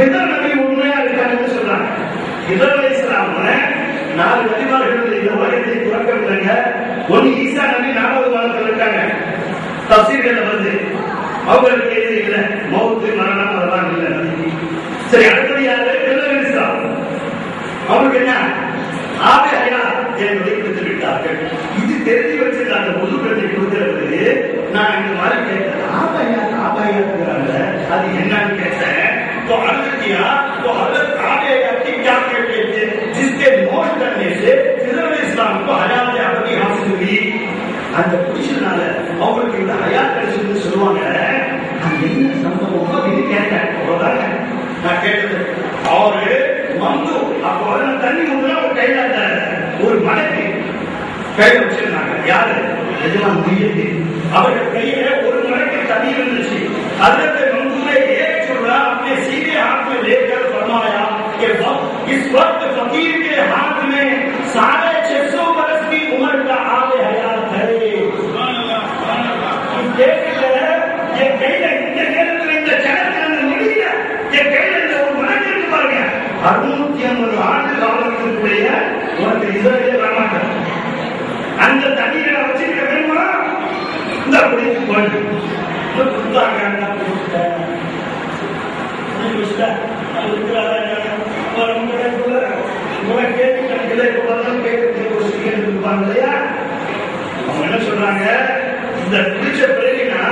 ஹிதர் நபி உண்மையா இருக்காங்கன்னு சொல்றாங்க. ஹிதர் அலை இஸ்லாம நாலு நபிமார்கள் இந்த உலகத்தை துறக்கவில்லைங்க ஒன்னு ஈசா நபி நாலாவது வாரத்தில் இருக்காங்க. தப்சீர்கள் வந்து அவங்களுக்கு எது இல்லை மௌத்து மரணம் அதெல்லாம் இல்லை. சரி அடுத்தது யாரு? ஹிதர் இஸ்லாம் அவங்களுக்கு என்ன? ஆபி ஐயா என்பதை கொடுத்து விட்டார்கள். இது தெரிஞ்சு வச்சிருந்த அந்த முதுகத்தை கொடுக்கிறது நான் இந்த மாதிரி கேட்டேன் ஆபையா ஆபையாங்கிறாங்க அது என்ன کیا تو حضرت آگے گا کہ کیا کہتے تھے جس کے موت کرنے سے حضرت اسلام کو حیات اپنی حاصل ہوئی۔ حضرت پوچھ رہا ہے اور کیوں نہ حیات کرنے سے شروع ہو گیا ہے۔ ہم نے ہم کو موقع بھی نہیں کہتا ہے تو بتا ہے۔ نہ کہتے تھے اور ممدو آپ کو حضرت تنی ہوگا وہ کہہ جاتا ہے۔ وہ مرے تھے کہہ رہے اسے اچھا نہ یاد ہے جب ہم دیئے تھے اب کہیے ہے، وہ مرے کے تنی ہوں نے چھے முடிச்ச பிறகுனா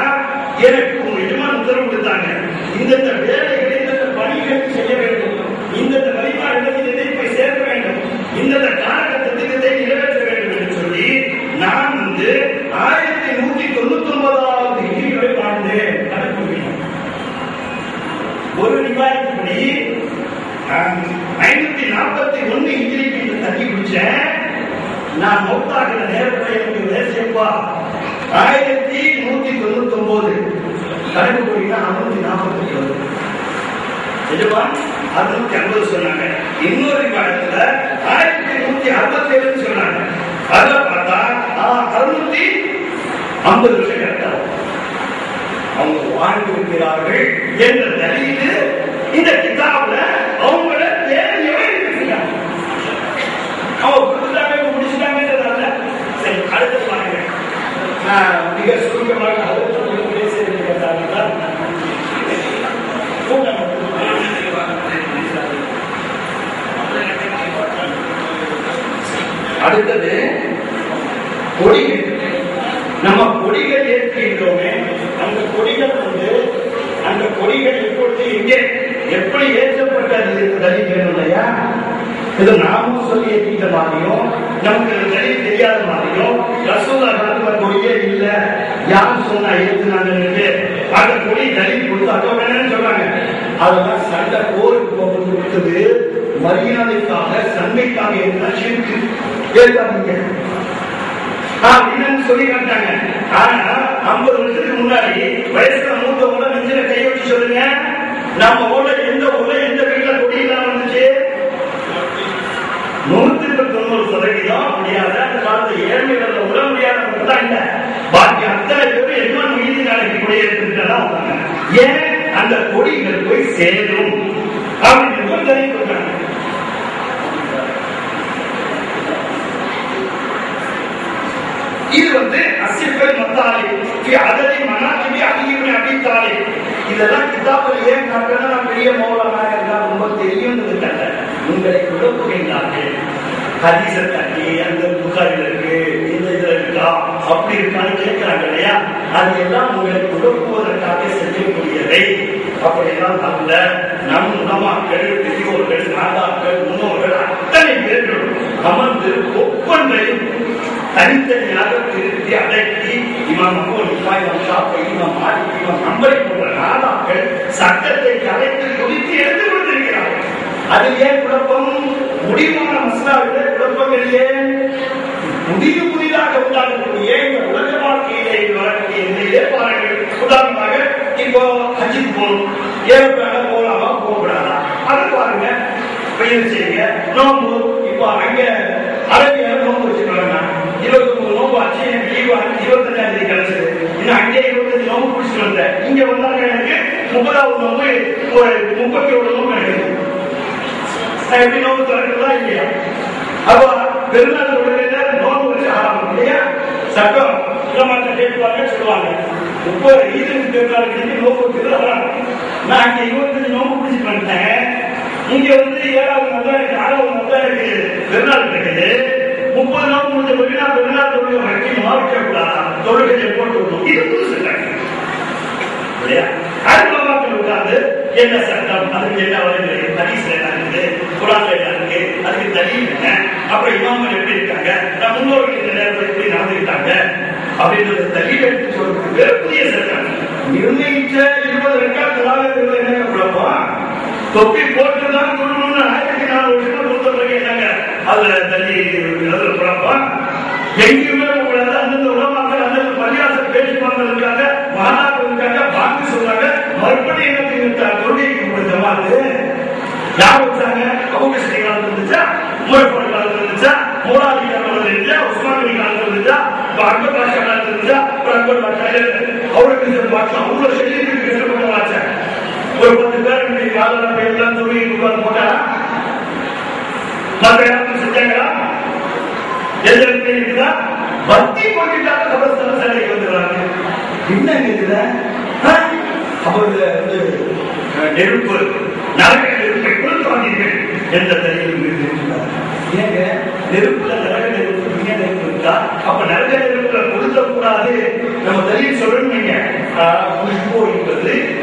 எனக்கு உங்க எஜமான் உத்தரவு கொடுத்தாங்க. இந்தந்த வேலைகளை இந்தந்த பணிகளை செய்ய வேண்டும். இந்தந்த வழிபாடுகளை இதை போய் சேர்க்க வேண்டும். இந்தந்த காலகட்டத்துக்கு இதை நிறைவேற்ற வேண்டும் என்று சொல்லி நான் வந்து ஆயிரத்தி நூத்தி தொண்ணூத்தி ஒன்பதாவது ஹிஜிகளை வாழ்ந்தேன். ஒரு ரிவாயத்துப்படி ஐநூத்தி நாற்பத்தி ஒண்ணு ஹிஜிரிக்கு இந்த தண்ணி குடிச்சேன் நான் மௌத்தாகிற நேரத்தில் எனக்கு தேசியப்பா ஒன்பது. கணக்கு போட்டீங்கன்னா அறுநூத்தி நாற்பத்தி ஒன்பது நிஜமா அறுநூத்தி ஐம்பது சொன்னாங்க. இன்னொரு காலத்துல ஆயிரத்தி நூத்தி அறுபத்தி ஏழு சொன்னாங்க. அதுல பார்த்தா அறுநூத்தி ஐம்பது வருஷம் கரெக்டா அவங்க வாழ்ந்திருக்கிறார்கள் என்ற நிலையில இந்த கிதாபில் அவங்கள தேவையவே இருக்கிறாங்க அவங்க கொடுத்துட்டாங்க முடிச்சுட்டாங்கன்றதால. சரி அடுத்து பாருங்க. மிக சுருக்கமாக அடுத்து இருக்கிறதால அடுத்தது கொடிகள். நம்ம கொடிகள் ஏற்றுகின்றோமே அந்த கொடிகள் வந்து அந்த கொடிகள் இப்பொழுது இங்கே எப்படி ஏற்றப்பட்டது என்பதை வேணும் இல்லையா? இது நாமும் சொல்லி ஏற்றிட்ட மாதிரியும் நமக்கு தனி தெரியாத மாதிரியும் ரசூலா காலத்துல கொடியே இல்லை. யார் சொன்னா ஏற்றுனாங்கன்னு அந்த கொடி தலி கொடுத்து அதோட என்னன்னு சொல்றாங்க? அதெல்லாம் சண்டை போருக்கு போகும்போது கொடுத்தது மரியாதைக்காக சண்டைக்காக என்ன சிரிக்கு ஏற்காதீங்க அப்படின்னு சொல்லி காட்டாங்க ஆனா ஐம்பது வருஷத்துக்கு முன்னாடி வயசுல மூத்தவங்க நெஞ்சில கை வச்சு சொல்லுங்க. நம்ம ஊர்ல எந்த ஊர்ல எந்த வீட்டுல கொடி இல்லாம இருந்துச்சு? நூற்றுக்கு தொண்ணூறு சதவீதம் முடியாத அந்த காலத்துல ஏழ்மையில உட முடியாத மட்டும் தான் இல்ல. பாக்கி அத்தனை ஏன்? அந்த கொடிகள் போய் சேரும். அப்படின்னு தெரிவிக்கிறாங்க இது வந்து அசிஃபல் மத்தாலி அதனை மனாக்கிபி அதிகமே அடித்தாலே இதெல்லாம் கிதாபில் ஏன் நான் பெரிய மௌலமாக எல்லாம் ரொம்ப தெரியும்ன்றதுக்காக உங்களை குழப்புகின்றார்கள் ஹதீஸ தண்ணி அந்த புகாரில் இருக்கு இந்த இதுல இருக்கா? அப்படி இருக்கான்னு கேட்கிறாங்க இல்லையா? அது எல்லாம் உங்களை குழப்புவதற்காக செய்யக்கூடியதை அப்படியெல்லாம் அல்ல. நம் உணமாக்கள் பெரியோர்கள் நாதாக்கள் முன்னோர்கள் அத்தனை பேர்களும் அமர்ந்து ஒவ்வொன்றையும் தனித்தனியாக திருத்தி அடக்கி இவன் அபு இமாம் இமாம் ஷாஃபி இமாம் மாலிக் இமாம் ஹம்பலி போன்ற நாதாக்கள் சட்டத்தை கலைத்து குறித்து எடுத்து கொண்டிருக்கிறார்கள். அதில் ஏன் குழப்பம்? முடிவான மசாலாவில் குழப்பம் இல்லையே புதிய புதிதாக உண்டாகக்கூடிய இந்த உலக வாழ்க்கையிலே வரக்கூடிய நிலையிலே பாருங்கள் உதாரணமாக இப்போ ஹஜ்ஜுக்கு போகணும் ஏற்பாடு போகலாமா போகக்கூடாதா அதை பாருங்க. பயிர் செய்யுங்க. நோம்பு இப்போ அங்க அரபியால நோம்பு வச்சுக்கிறாங்க இருபத்தி மூணு நோம்பு ஆச்சு எனக்கு லீவ் லீவு இருபத்தஞ்சாம் தேதி கிடைச்சது. இன்னும் அங்கே இருபத்தஞ்சு நோம்பு பிடிச்சிட்டு வந்தேன் இங்க வந்தாங்க எனக்கு முப்பதாவது நோம்பு ஒரு முப்பத்தி ஒரு நோம்பு எனக்கு. நான் எப்படி நோம்பு திறக்கிறதா இல்லையா? அப்போ பெருநாள் உடனே நோம்பு வச்சு ஆரம்பம் இல்லையா? சட்டம் இல்லமாட்ட சொல்லுவாங்க. இப்போ ஈதுக்கு பெருநாளுக்கு நோம்பு வைக்கிறது நான் அங்க இருபத்தஞ்சு நோம்பு பிடிச்சிட்டு பண்ணிட்டேன் இங்க வந்து ஏழாவது நாள் தான் ஆறாவது நாள் பெருநாள் கிடைக்குது முப்பது நாள் முடிஞ்ச பிறகு நான் பெருநாள் தொழுகை வரைக்கும் போட்டு விடணும். இது புதுசு உட்கார்ந்து என்ன சட்டம் அதுக்கு என்ன வழிமுறை ஹதீஸ்ல இருக்குது குரான்ல இருக்கு அதுக்கு தலீல் என்ன? அப்புறம் இமாம்கள் எப்படி இருக்காங்க? முன்னோர்கள் இந்த நேரத்தில் எப்படி நடந்துக்கிட்டாங்க? அப்படின்றத தலீல் எடுத்து சொல்றதுக்கு வேற சட்டம். நிர்ணயிச்ச இருபது ரெக்கார்டு என்ன குழப்பம் தொப்பி போட்டுதான் சொல்லணும்னு ஆயிரத்தி நாலு வருஷம் கொடுத்த பிறகு என்னங்க? அதுல தள்ளி அதுல குழப்பம். எங்கேயுமே கூடாது. அந்தந்த உலமாக்கள் அந்தந்த பள்ளியாசல் பேசுவாங்க இருக்காங்க மாநாடு இருக்காங்க பாங்கு சொல்றாங்க. மறுபடியும் என்ன தெரிவித்தார் யார் வச்சாங்க? அவங்க காலத்துல இருந்துச்சா? மூலப்பட காலத்துல இருந்துச்சா? மூலாதி காலத்துல இருந்துச்சா? உஸ்மானி காலத்துல இருந்துச்சா? இருந்துச்சா அவருக்கு அவ்வளவு செல்லிக்கு ஒரு பத்து பேர் இன்னைக்கு காலத்துல பேர்லாம் தொழுகை உட்கார்ந்து போட்டா மற்ற இடத்துல செஞ்சாங்களா இருக்குதா பக்தி கபஸ்தல வந்துடுறாங்க என்ன இருக்குதா அப்போ வந்து நெருப்பு நரக நெருப்பை கொளுத்தாதீர்கள் என்ற தலையில் ஏங்க நெருப்புல நரக நெருப்பு நெருப்பு இருக்கா? அப்ப நரக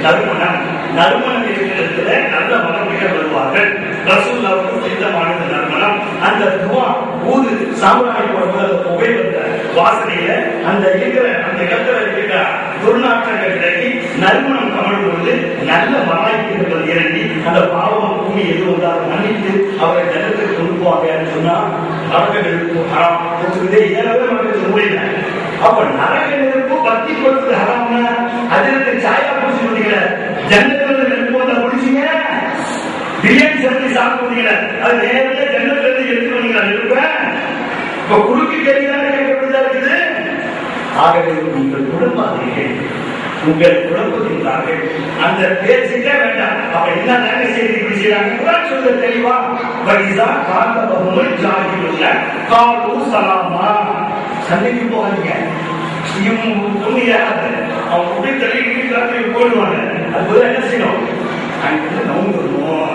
நறுமணம். நறுமணம் இருக்கிறதுல நல்ல மனமிகள் வருவார்கள். ரசூல்லாவுக்கு சித்தமானது நறுமணம். அந்த துவா ஊது சாம்பிராணி போடும்போது அந்த புகை வந்த வாசனையில அந்த இருக்கிற அந்த இடத்துல இருக்கிற துர்நாற்றங்கள் விலகி நறுமணம் கமழும் பொழுது நல்ல மலாய்க்கு இறங்கி அந்த பாவம் பூமி எது வந்தாலும் மன்னித்து அவரை ஜனத்துக்கு கொண்டு சொன்னா நரக நெருப்பு ஹராம். ஒத்துக்குதே ஏறவே நமக்கு முடியல அப்ப நரக நெருப்பு பக்தி கொடுத்து ஹராம் அதிலிருந்து சாயா பூசி முடியல ஜன்னத்துல நெருப்பு வந்தா பிரியாணி சமைச்சு அது நேரடியா ஜன்னத்துல இருந்து எடுத்து வந்தீங்களா நெருப்ப இப்ப குறுக்கு கேள்விதானே கேட்கப்பட்டதா இருக்குது? ஆகவே நீங்கள் குடும்பாதீர்கள் உங்கள் குழப்பத்திற்காக அந்த பேச்சுக்கே வேண்டாம். அப்ப என்ன நன்மை செய்து இப்படி செய்யறாங்க சொல்ல தெளிவா? வைசா காந்த பகுமல் ஜாகியுள்ள காலு சலாமா. சண்டைக்கு போகாதீங்க. இவங்க உண்மையாக அவங்க அப்படி அது என்ன செய்யணும்? அங்கிருந்து நவுந்துடணும்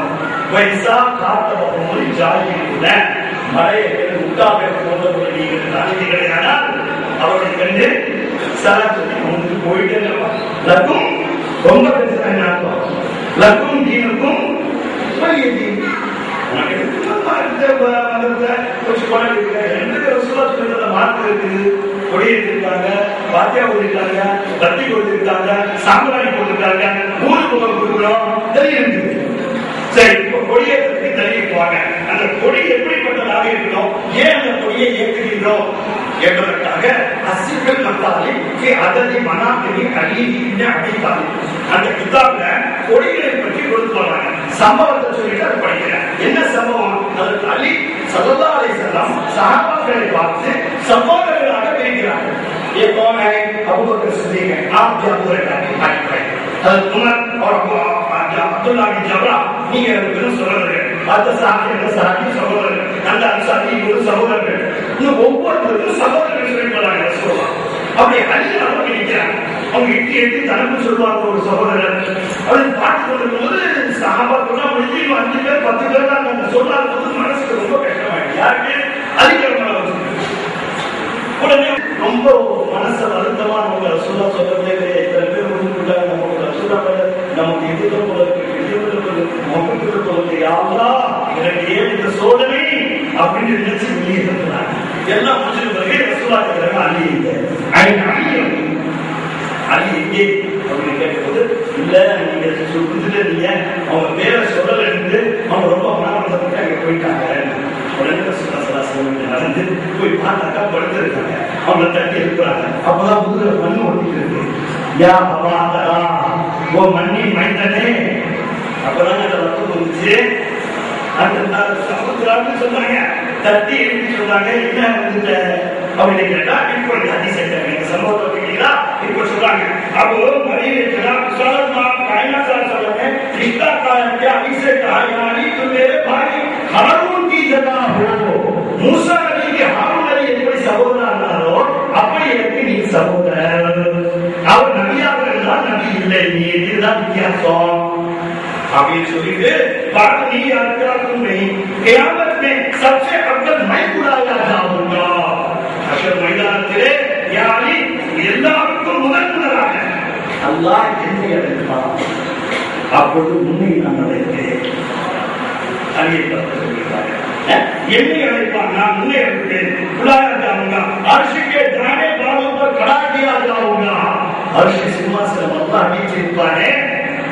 வைசா காத்த பகுமல் ஜாகியுள்ள மழையை உண்டாக போன்றவர்கள் நீங்கள் காண்கிறீர்களானால் அவர்களை கண்டு சலாத்து அவனுக்கு போயிட்டே லக்கும் ரொம்ப பேசுறாங்க அர்த்தம்? லக்கும் தீனுக்கும் வலிய மார்க்கத்தை, மார்க்கம் இருக்குது. கொடி எடுத்திருக்காங்க, பாத்தியா கொடுத்திருக்காங்க, பத்தி கொடுத்திருக்காங்க, சாம்பிராணி கொடுத்துருக்காங்க ஊருக்கு போக கொடுக்குறோம், தெரியும் சரி இப்போ கொடியை பற்றி தெரிவிக்குவாங்க அந்த கொடி எப்படிப்பட்டதாக இருக்கிறோம் ஏன் அந்த கொடியை ஏற்றுகின்றோம்? என்பதற்காக அசிர்கள் மத்தாலே அதனை மனாக்கினி அழியின்ற அடித்தாங்க அந்த கிதாப்ல கொடிகளை பற்றி கொடுத்து போறாங்க சம்பவத்தை சொல்லிட்டு அதை படிக்கிறேன். என்ன சம்பவம்? அதற்கு அலி சல்லா அலை செல்லம் சகாபாக்களை பார்த்து சகோதரர்களாக ये कौन है अबू बकर सिद्दीक है आप जानते हैं हजरत उमर और அப்துல்லா பின் ஜப்ரா நீங்க ரெண்டு பேரும் சகோதரர்கள் அந்த சாமி என்ற சாமி சகோதரர்கள் அந்த அன்சாரி ஒரு சகோதரர்கள் இன்னும் ஒவ்வொருத்தருக்கும் சகோதரர்கள் சொல்லி போறாங்க ரசூலுல்லாஹ். அப்படி அடியில் அவங்க நிற்கிறாங்க அவங்க இட்டி எட்டி தனக்கு சொல்லுவாங்க ஒரு சகோதரர் அப்படி பார்த்து கொண்டிருக்கும் போது சகாபாக்குள்ள முடிஞ்சு இன்னும் அஞ்சு பேர் பத்து பேர் தான் அந்த சொல்லாத போது மனசுக்கு ரொம்ப கஷ்டமாயிடுச்சு யாருக்கு அதிகமாக உடனே ரொம்ப மனசு வருத்தமா நமக்கு சொல்ல சொல்றதே கிடையாது இத்தனை பேர் முடிஞ்சுட்டாங்க. நமக்கு ரசூலா மேல நமக்கு எதிர்க்க போல இருக்கு எதிர்க்க முகத்துக்கு போல யாரா எனக்கு ஏன் இந்த சோதனை அப்படின்னு நினைச்சு வெளியே இருக்கிறாங்க எல்லாம் முடிஞ்ச பிறகு ரசூலா இருக்கிறாங்க அள்ளி இல்லை. அழியும் அள்ளி எங்கே? அப்படின்னு கேட்கும்போது இல்லை நீங்க சுற்றுல இல்லையா. அவங்க பேரை சொல்லல இருந்து அவங்க ரொம்ப மனவரப்பட்டு அங்க போயிட்டாங்க உடனே சுதாசலாசனம் நடந்து போய் பார்த்தாக்கா படுத்திருக்காங்க அவங்கள தட்டி இருக்கிறாங்க அப்பதான் முதுகுல மண் ஒட்டிட்டு இருக்கு. யா அவாதரா ஓ மண்ணின் மைந்தனே. அப்பதான் அந்த ரத்தம் வந்துச்சு. அந்த சமுத்திரான்னு சொன்னாங்க. தட்டி எழுப்பி சொன்னாங்க. என்ன வந்துட்ட அப்படின்னு கேட்டா இப்போ ஹதீஸ் நீங்க சம்பவத்தை கேட்டீங்களா இப்போ சொல்றாங்க. அப்போ மரியம் حسان آپ یہ سنی دے بات نہیں آپ کا تم نہیں قیامت میں سب سے اول میں بلایا جاؤں گا۔ اچھا، اشر مہیلا تیرے یا علی یہ اللہ آپ کو مدد کر رہا ہے۔ اللہ کہتے ہیں اللہ آپ کو تو نہیں آنا دیتے ہیں یہ نہیں ہمیں پانا نہیں ہمیں بلایا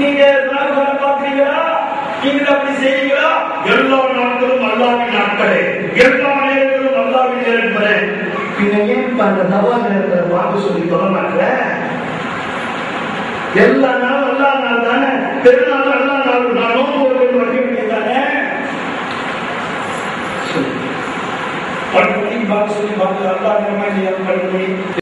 நீங்க ராகுகால பாக்குறீங்களா நீங்க அப்படி செய்றீங்களா எல்லா நாட்களும் அல்லாவின் நாட்களே. எல்லா நேரங்களும் அல்லாவின் நேரங்களே. பின்ன ஏன் அந்த நவா நேரத்தில் வாங்க சொல்லி சொல்ல மாட்டேன் எல்லா நாளும் நாள் தானே. பெருநாள் எல்லா நாளும் நான் நோம்பு ஒரு வைக்க வேண்டியதானே படுத்து பாக்கு சொல்லி அல்லா நேரமா